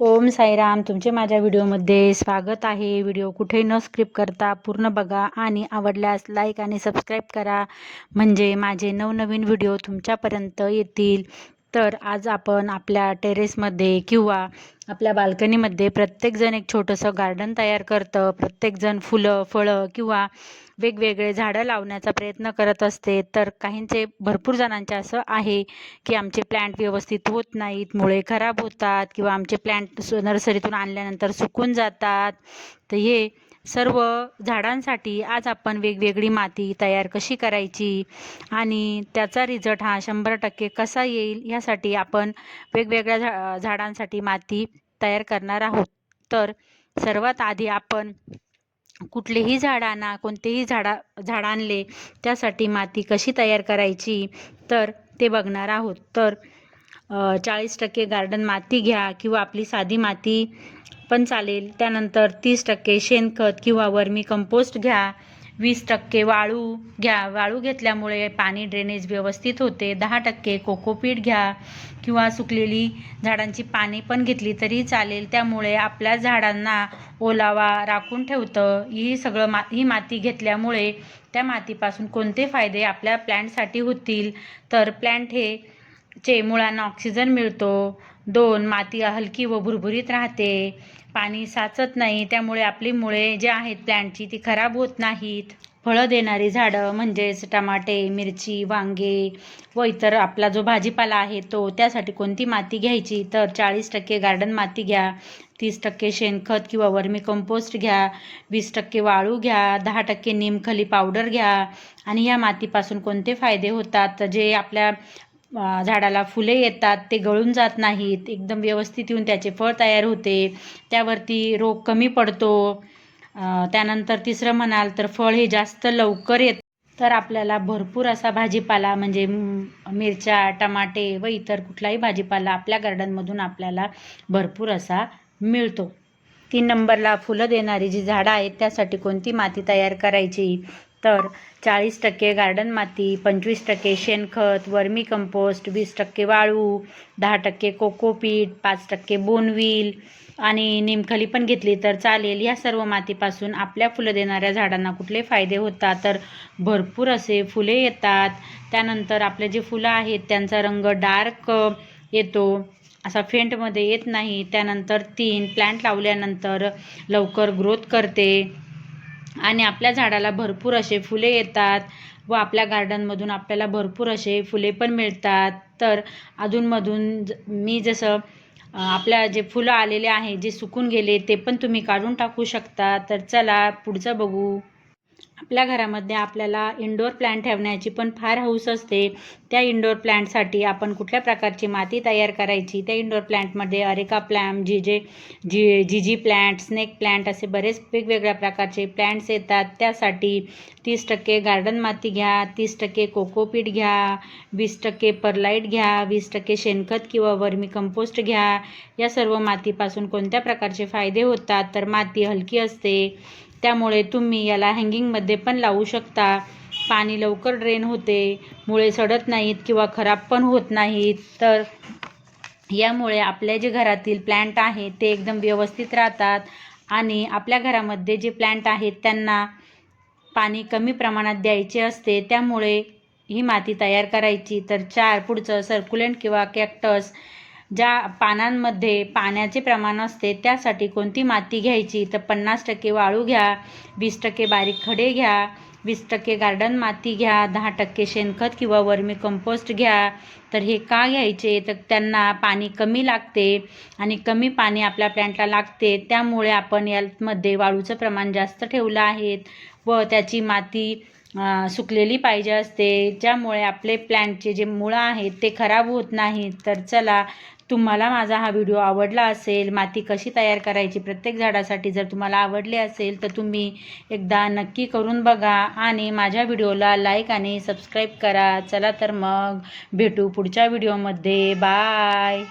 ओम साईराम तुमचे माझ्या व्हिडिओमध्ये स्वागत आहे. व्हिडिओ कुठे न स्क्रिप करता पूर्ण बघा आणि आवडल्यास लाईक आणि सबस्क्राईब करा. म्हणजे माझे नवनवीन व्हिडिओ तुमच्यापर्यंत येतील. तर आज आपण आपल्या टेरेसमध्ये किंवा आपल्या बाल्कनीमध्ये प्रत्येकजण एक छोटंसं गार्डन तयार करतं. प्रत्येकजण फुलं फळं किंवा वेगवेगळे झाडं लावण्याचा प्रयत्न करत असते. तर काहींचे भरपूर जणांचे असं आहे की आमचे प्लॅन्ट व्यवस्थित होत नाहीत मुळे खराब होतात किंवा आमचे प्लॅन्ट नर्सरीतून आणल्यानंतर सुकून जातात. तर हे सर्व झाडांसाठी आज आपण वेगवेगळी माती तयार कशी करायची आणि त्याचा रिझल्ट हा शंभर टक्के कसा येईल ह्यासाठी आपण वेगवेगळ्या झा झाडांसाठी माती तयार करणार आहोत. तर सर्वात आधी आपण कुठलेही झाड आणा कोणतेही झाडा झाड आणले त्यासाठी माती कशी तयार करायची तर ते बघणार आहोत. तर चाळीस टक्के गार्डन माती घ्या किंवा आपली साधी माती पण चालेल. त्यानंतर तीस टक्के शेणखत किंवा वर्मी कंपोस्ट घ्या. वीस टक्के वाळू घ्या. वाळू घेतल्यामुळे पाणी ड्रेनेज व्यवस्थित होते. दहा टक्के कोकोपीट घ्या. किंवा सुकलेली झाडांची पाने पण घेतली तरी चालेल. त्यामुळे आपल्या झाडांना ओलावा राखून ठेवतं. ही सगळं मा ही माती घेतल्यामुळे त्या मातीपासून कोणते फायदे आपल्या प्लॅन्टसाठी होतील? तर प्लॅन्ट हे चे मुळांना ऑक्सिजन मिळतो. दोन माती हलकी व भुरभुरीत राहते. पाणी साचत नाही त्यामुळे आपली मुळे जे आहेत प्लॅन्टची ती खराब होत नाहीत. फळं देणारी झाडं म्हणजेच टमाटे मिरची वांगे व इतर आपला जो भाजीपाला आहे तो त्यासाठी कोणती माती घ्यायची? तर चाळीस टक्के गार्डन माती घ्या तीस टक्के शेणखत किंवा वर्मी कंपोस्ट घ्या वीस टक्के वाळू घ्या दहा टक्के निमखली पावडर घ्या. आणि या मातीपासून कोणते फायदे होतात? जे आपल्या झाडाला फुले येतात ते गळून जात नाहीत एकदम व्यवस्थित येऊन त्याचे फळ तयार होते त्यावरती रोग कमी पडतो. त्यानंतर तिसरं म्हणाल तर फळ हे जास्त लवकर येत. तर आपल्याला भरपूर असा भाजीपाला म्हणजे मिरच्या टमाटे व इतर कुठलाही भाजीपाला आपल्या गार्डनमधून आपल्याला भरपूर असा मिळतो. तीन नंबरला फुलं देणारी जी झाडं आहेत त्यासाठी कोणती माती तयार करायची? तर चाळीस टक्के गार्डन माती पंचवीस टक्के शेणखत वर्मी कंपोस्ट वीस टक्के वाळू दहा टक्के कोकोपीट पाच टक्के बोनविल आणि निमखली पण घेतली तर चालेल. या सर्व मातीपासून आपल्या फुलं देणाऱ्या झाडांना कुठले फायदे होतात? तर भरपूर असे फुले येतात. त्यानंतर आपले जे फुलं आहेत त्यांचा रंग डार्क येतो. असा फेंटमध्ये येत नाही. त्यानंतर तीन प्लॅन्ट लावल्यानंतर लवकर ग्रोथ करते. आणि आपल्या झाडाला भरपूर असे फुले येतात व आपल्या गार्डनमधून आपल्याला भरपूर असे फुले पण मिळतात. तर अधूनमधून मी जसं आपल्या जे फुलं आलेले आहे जे सुकून गेले ते पण तुम्ही काढून टाकू शकता. तर चला पुढचं बघू. आपल्या घरामध्ये आपल्याला इंडोर प्लॅन्ट ठेवण्याची पण फार हौस असते. त्या इंडोर प्लॅन्टसाठी आपण कुठल्या प्रकारची माती तयार करायची? त्या इंडोर प्लॅन्टमध्ये areca palm जिजे Z Z Z plant snake plant असे बरेच वेगवेगळ्या प्रकारचे प्लॅन्ट्स येतात. त्यासाठी तीस टक्के गार्डन माती घ्या तीस टक्के कोकोपीट घ्या वीस टक्के परलाईट घ्या वीस टक्के शेणखत किंवा वर्मी कंपोस्ट घ्या. या सर्व मातीपासून कोणत्या प्रकारचे फायदे होतात? तर माती हलकी असते. त्यामुळे तुम्ही याला हँगिंगमध्ये पण लावू शकता. पाणी लवकर ड्रेन होते. मुळे सडत नाहीत किंवा खराब पण होत नाहीत. तर यामुळे आपल्या जे घरातील प्लॅन्ट आहे ते एकदम व्यवस्थित राहतात. आणि आपल्या घरामध्ये जे प्लॅन्ट आहेत त्यांना पाणी कमी प्रमाणात द्यायचे असते. त्यामुळे ही माती तयार करायची. तर चार पुढचं सर्क्युलेंट किंवा कॅक्टस ज्या पानांमध्ये पाण्याचे प्रमाण असते त्यासाठी कोणती माती घ्यायची? तर पन्नास टक्के वाळू घ्या वीस टक्के बारीक खडे घ्या वीस टक्के गार्डन माती घ्या दहा टक्के शेणखत किंवा वर्मी कंपोस्ट घ्या. तर हे का घ्यायचे? तर त्यांना पाणी कमी लागते आणि कमी पाणी आपल्या प्लॅन्टला लागते. त्यामुळे आपण यामध्ये वाळूचं प्रमाण जास्त ठेवलं आहे व त्याची माती सुकलेली पाहिजे असते. ज्यामुळे आपले प्लॅन्टचे जे मुळं आहेत ते खराब होत नाहीत. तर चला तुम्हाला माझा हा व्हिडिओ आवडला असेल माती कशी तयार करायची प्रत्येक झाडासाठी जर तुम्हाला आवडले असेल तर तुम्ही एकदा नक्की करून बघा आणि माझ्या व्हिडिओला लाईक आणि सबस्क्राईब करा. चला तर मग भेटू पुढच्या व्हिडिओमध्ये. बाय!